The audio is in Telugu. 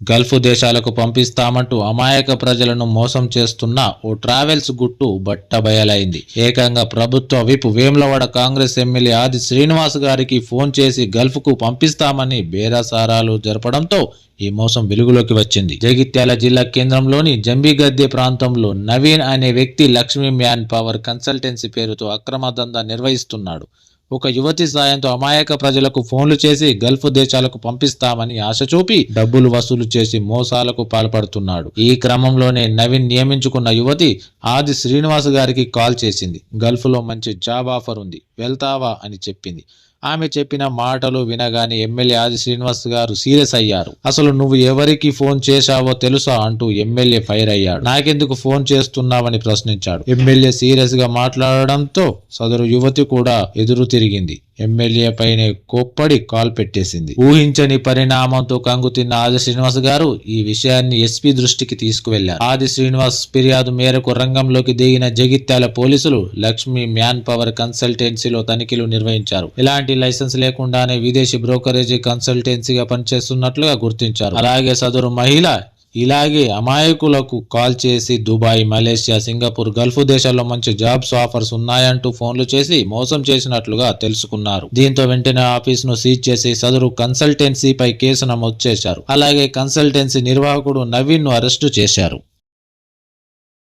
గల్ఫ్ దేశాలకు పంపిస్తామంటూ అమాయక ప్రజలను మోసం చేస్తున్న ఓ ట్రావెల్స్ గుట్టు బట్టబయలైంది. ఏకంగా ప్రభుత్వ విప్ వేములవాడ కాంగ్రెస్ ఎమ్మెల్యే ఆది శ్రీనివాస్ గారికి ఫోన్ చేసి గల్ఫ్కు పంపిస్తామని బేరసారాలు జరపడంతో ఈ మోసం వెలుగులోకి వచ్చింది. జగిత్యాల జిల్లా కేంద్రంలోని జంబిగద్దె ప్రాంతంలో నవీన్ అనే వ్యక్తి లక్ష్మీ మ్యాన్ పవర్ కన్సల్టెన్సీ పేరుతో అక్రమ దందా నిర్వహిస్తున్నాడు. ఒక యువతి సాయంతో అమాయక ప్రజలకు ఫోన్లు చేసి గల్ఫ్ దేశాలకు పంపిస్తామని ఆశ చూపి డబ్బులు వసూలు చేసి మోసాలకు పాల్పడుతున్నాడు. ఈ క్రమంలోనే నవీన్ నియమించుకున్న యువతి ఆది శ్రీనివాస్ గారికి కాల్ చేసింది. గల్ఫ్లో మంచి జాబ్ ఆఫర్ ఉంది. వెళ్తావా? అని చెప్పింది. ఆమె చెప్పిన మాటలు వినగానే ఎమ్మెల్యే ఆది శ్రీనివాస్ గారు సీరియస్ అయ్యారు. అసలు నువ్వు ఎవరికి ఫోన్ చేశావో తెలుసా? అంటూ ఎమ్మెల్యే ఫైర్ అయ్యాడు. నాకెందుకు ఫోన్ చేస్తున్నావని ప్రశ్నించాడు. ఎమ్మెల్యే సీరియస్గా మాట్లాడడంతో సదరు యువతి కూడా ఎదురు తిరిగింది. ఎమ్మెల్యే పైనే కోప్పడి కాల్ పెట్టేసింది. ఊహించని పరిణామంతో కంగుతిన్న ఆది శ్రీనివాస్ గారు ఈ విషయాన్ని ఎస్పీ దృష్టికి తీసుకువెళ్ళారు ఆది శ్రీనివాస్ ఫిర్యాదు మేరకు రంగంలోకి దిగిన జగిత్యాల పోలీసులు లక్ష్మి మ్యాన్ పవర్ కన్సల్టెన్సీలో తనిఖీలు నిర్వహించారు. ఎలాంటి లైసెన్స్ లేకుండానే విదేశీ బ్రోకరేజీ కన్సల్టెన్సీగా పనిచేస్తున్నట్లుగా గుర్తించారు. అలాగే సదరు మహిళ ఇలాగే అమాయకులకు కాల్ చేసి దుబాయ్ మలేషియా సింగపూర్ గల్ఫ్ దేశాల్లో మంచి జాబ్స్ ఆఫర్స్ ఉన్నాయంటూ ఫోన్లు చేసి మోసం చేసినట్లుగా తెలుసుకున్నారు. దీంతో వెంటనే ఆఫీస్ను సీజ్ చేసి సదరు కన్సల్టెన్సీపై కేసు నమోదు చేశారు. అలాగే కన్సల్టెన్సీ నిర్వాహకుడు నవీన్ను అరెస్టు చేశారు.